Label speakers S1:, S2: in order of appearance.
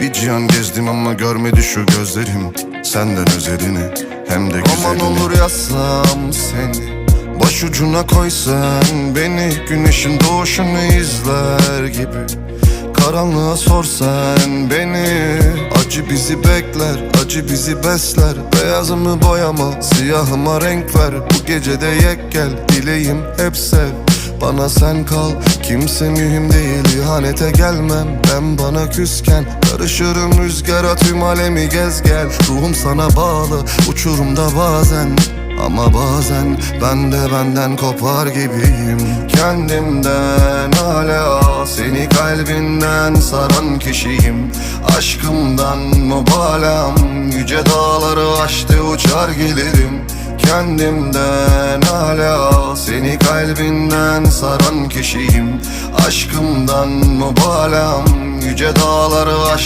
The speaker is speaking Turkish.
S1: Bir cihan gezdim ama görmedi şu gözlerim. Senden özelini hem de güzelini. Aman olur yazsam seni Başucuna koysan beni. Güneşin doğuşunu izler gibi. Karanlığa sorsan beni. Acı bizi bekler, acı bizi besler. Beyazımı boyama, siyahıma renk ver. Bu gecede yek gel, dileğim hep sev Bana sen kal, kimse mühim değil İhanete gelmem, ben bana küsken Karışırım rüzgara tüm alemi gez gel. Ruhum sana bağlı, uçurumda bazen. Ama bazen ben de benden kopar gibiyim. Kendimden hala seni kalbinden saran kişiyim. Aşkımdan mübalağım yüce dağları aştı uçar gelirim Kendimden hala seni kalbinden saran kişiyim. Aşkımdan mübalağım yüce dağları aştı